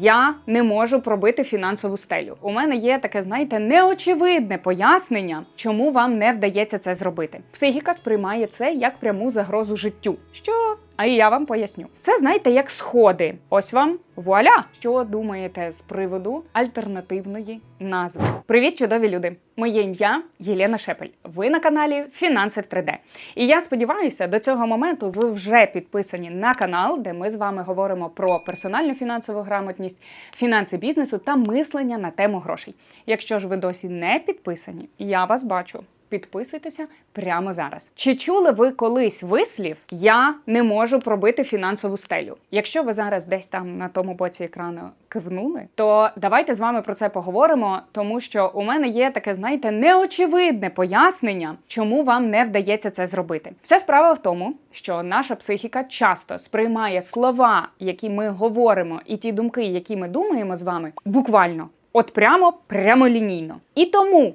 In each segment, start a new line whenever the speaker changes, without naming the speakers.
я не можу пробити фінансову стелю. У мене є таке, знаєте, неочевидне пояснення, чому вам не вдається це зробити. Психіка сприймає це як пряму загрозу життю. Що? А я вам поясню. Це знаєте, як сходи. Ось вам вуаля! Що думаєте з приводу альтернативної назви? Привіт, чудові люди! Моє ім'я Єлена Шепель. Ви на каналі Фінанси в 3D. І я сподіваюся, до цього моменту ви вже підписані на канал, де ми з вами говоримо про персональну фінансову грамотність, фінанси бізнесу та мислення на тему грошей. Якщо ж ви досі не підписані, я вас бачу. Підписуйтеся прямо зараз. Чи чули ви колись вислів Я не можу пробити фінансову стелю? Якщо ви зараз десь там на тому боці екрану кивнули, то давайте з вами про це поговоримо, тому що у мене є таке, знаєте, неочевидне пояснення, чому вам не вдається це зробити. Вся справа в тому, що наша психіка часто сприймає слова, які ми говоримо, і ті думки, які ми думаємо з вами, буквально, от прямо прямолінійно. І тому.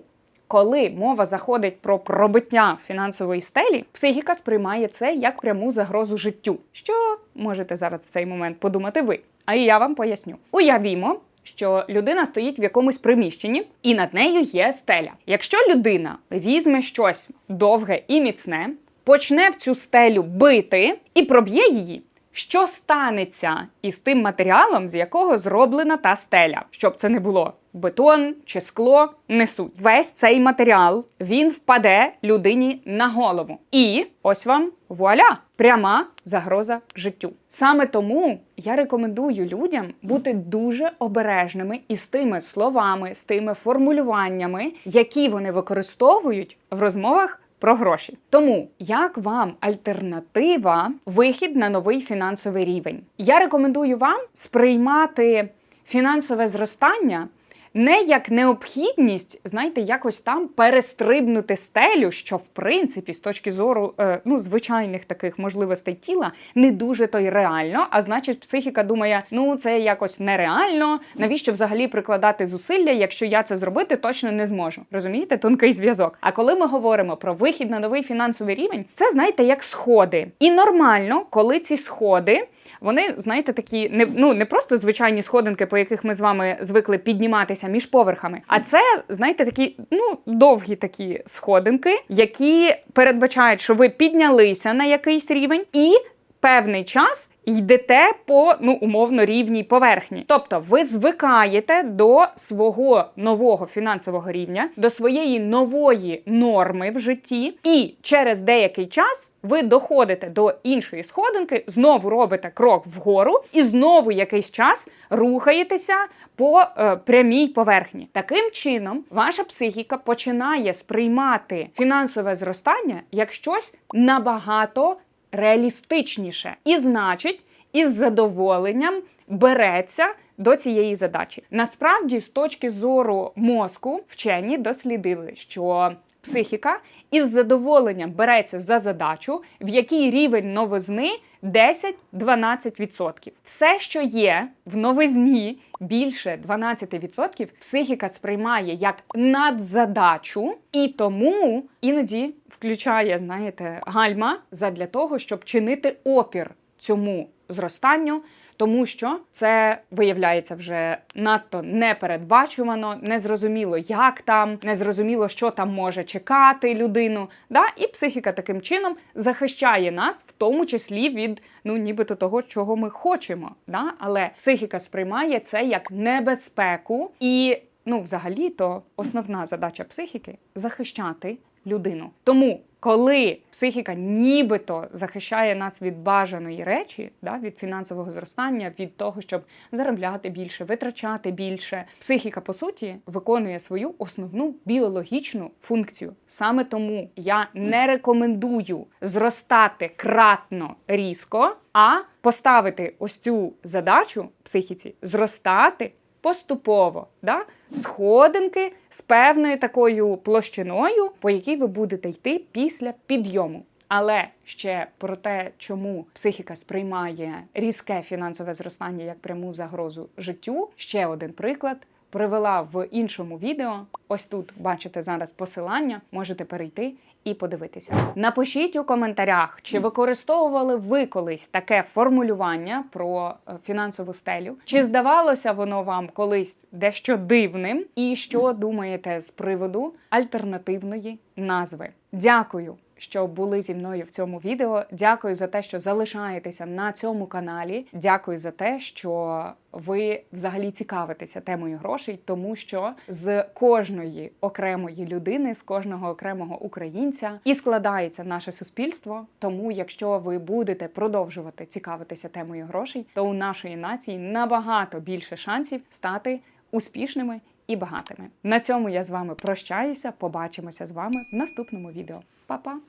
Коли мова заходить про пробиття фінансової стелі, психіка сприймає це як пряму загрозу життю. Що можете зараз в цей момент подумати ви? А і я вам поясню. Уявімо, що людина стоїть в якомусь приміщенні, і над нею є стеля. Якщо людина візьме щось довге і міцне, почне в цю стелю бити і проб'є її. Що станеться із тим матеріалом, з якого зроблена та стеля, щоб це не було бетон чи скло, не суть. Весь цей матеріал він впаде людині на голову. І ось вам вуаля! Пряма загроза життю. Саме тому я рекомендую людям бути дуже обережними із тими словами, з тими формулюваннями, які вони використовують в розмовах про гроші. Тому як вам альтернатива вихід на новий фінансовий рівень? Я рекомендую вам сприймати фінансове зростання. Не як необхідність, знаєте, якось там перестрибнути стелю, що в принципі, з точки зору е, ну, звичайних таких можливостей тіла, не дуже то й реально. А значить, психіка думає, ну це якось нереально. Навіщо взагалі прикладати зусилля, якщо я це зробити точно не зможу? Розумієте, тонкий зв'язок. А коли ми говоримо про вихід на новий фінансовий рівень, це знаєте, як сходи. І нормально, коли ці сходи. Вони, знаєте, такі не ну не просто звичайні сходинки, по яких ми з вами звикли підніматися між поверхами. А це, знаєте, такі ну довгі такі сходинки, які передбачають, що ви піднялися на якийсь рівень і певний час. Йдете по ну умовно рівній поверхні, тобто ви звикаєте до свого нового фінансового рівня, до своєї нової норми в житті, і через деякий час ви доходите до іншої сходинки, знову робите крок вгору, і знову якийсь час рухаєтеся по е, прямій поверхні. Таким чином, ваша психіка починає сприймати фінансове зростання як щось набагато реалістичніше, і значить, із задоволенням береться до цієї задачі. Насправді, з точки зору мозку, вчені дослідили, що психіка із задоволенням береться за задачу, в якій рівень новизни 10-12%. Все, що є в новизні більше 12%, психіка сприймає як надзадачу, і тому іноді включає, знаєте, гальма задля того, щоб чинити опір цьому зростанню. Тому що це виявляється вже надто непередбачувано, незрозуміло, як там, незрозуміло, що там може чекати людину. Да? І психіка таким чином захищає нас, в тому числі від ну, нібито того, чого ми хочемо. Да? Але психіка сприймає це як небезпеку, і ну, взагалі-то основна задача психіки захищати людину. Тому коли психіка нібито захищає нас від бажаної речі, да, від фінансового зростання, від того, щоб заробляти більше, витрачати більше, психіка по суті виконує свою основну біологічну функцію. Саме тому я не рекомендую зростати кратно різко, а поставити ось цю задачу психіці зростати поступово, да? сходинки з певною такою площиною, по якій ви будете йти після підйому. Але ще про те, чому психіка сприймає різке фінансове зростання як пряму загрозу життю, ще один приклад. Привела в іншому відео. Ось тут бачите зараз посилання, можете перейти і подивитися. Напишіть у коментарях, чи використовували ви колись таке формулювання про е, фінансову стелю, чи здавалося воно вам колись дещо дивним, і що думаєте з приводу альтернативної назви. Дякую. Що були зі мною в цьому відео. Дякую за те, що залишаєтеся на цьому каналі. Дякую за те, що ви взагалі цікавитеся темою грошей, тому що з кожної окремої людини, з кожного окремого українця і складається наше суспільство. Тому, якщо ви будете продовжувати цікавитися темою грошей, то у нашої нації набагато більше шансів стати успішними і багатими. На цьому я з вами прощаюся. Побачимося з вами в наступному відео. Па-па!